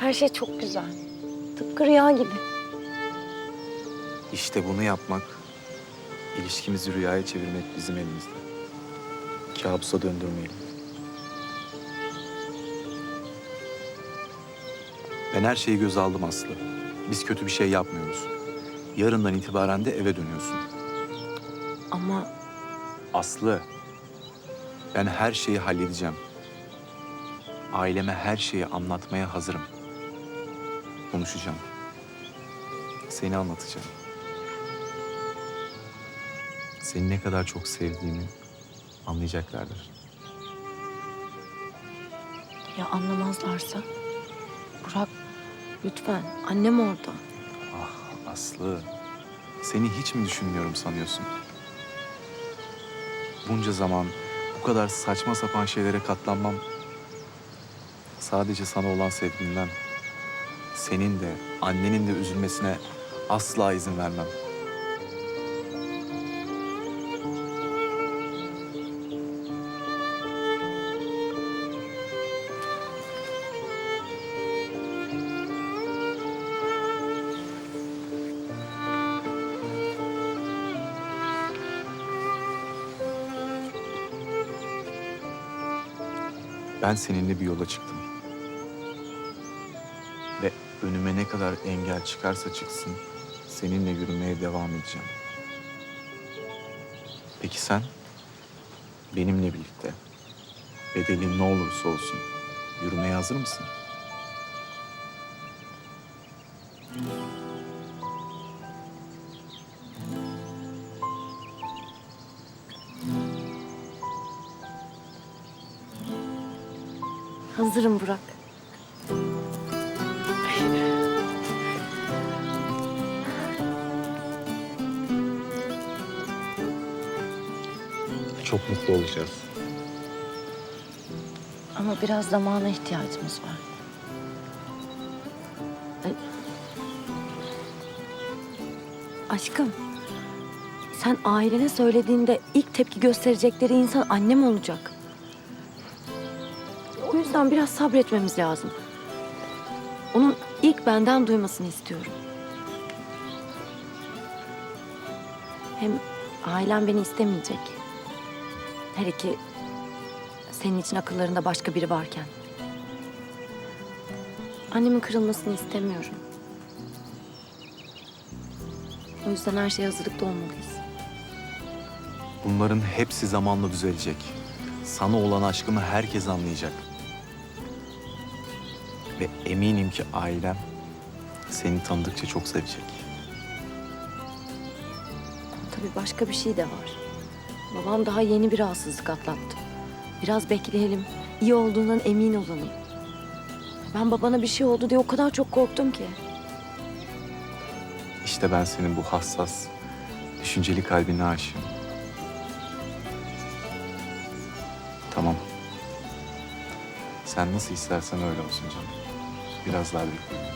Her şey çok güzel. Tıpkı rüya gibi. İşte bunu yapmak, ilişkimizi rüyaya çevirmek bizim elimizde. Kabusa döndürmeyelim. Ben her şeyi göze aldım Aslı. Biz kötü bir şey yapmıyoruz. Yarından itibaren de eve dönüyorsun. Ama Aslı, ben her şeyi halledeceğim. Aileme her şeyi anlatmaya hazırım. Konuşacağım. Seni anlatacağım. Seni ne kadar çok sevdiğimi anlayacaklardır. ya anlamazlarsa? Burak lütfen annem orada. Ah Aslı, seni hiç mi düşünmüyorum sanıyorsun? Bunca zaman bu kadar saçma sapan şeylere katlanmam sadece sana olan sevgimden. Senin de annenin de üzülmesine asla izin vermem. Ben seninle bir yola çıktım. Ve önüme ne kadar engel çıkarsa çıksın, seninle yürümeye devam edeceğim. Peki sen? Benimle birlikte, bedelin ne olursa olsun, yürümeye hazır mısın? Hazırım Burak. Çok mutlu olacağız. Ama biraz zamana ihtiyacımız var. Aşkım, sen ailene söylediğinde ilk tepki gösterecekleri insan annem olacak. O yüzden biraz sabretmemiz lazım. Onun ilk benden duymasını istiyorum. Hem ailem beni istemeyecek. Her iki senin için akıllarında başka biri varken. Annemin kırılmasını istemiyorum. O yüzden her şeye hazırlıklı olmalıyız. Bunların hepsi zamanla düzelecek. Sana olan aşkımı herkes anlayacak. Ve eminim ki ailem seni tanıdıkça çok sevecek. Tabii başka bir şey de var. Babam daha yeni bir rahatsızlık atlattı. Biraz bekleyelim. iyi olduğundan emin olalım. Ben babana bir şey oldu diye o kadar çok korktum ki. İşte ben senin bu hassas, düşünceli kalbine aşığım. Tamam. Sen nasıl istersen öyle olsun canım. Biraz daha bekleyelim.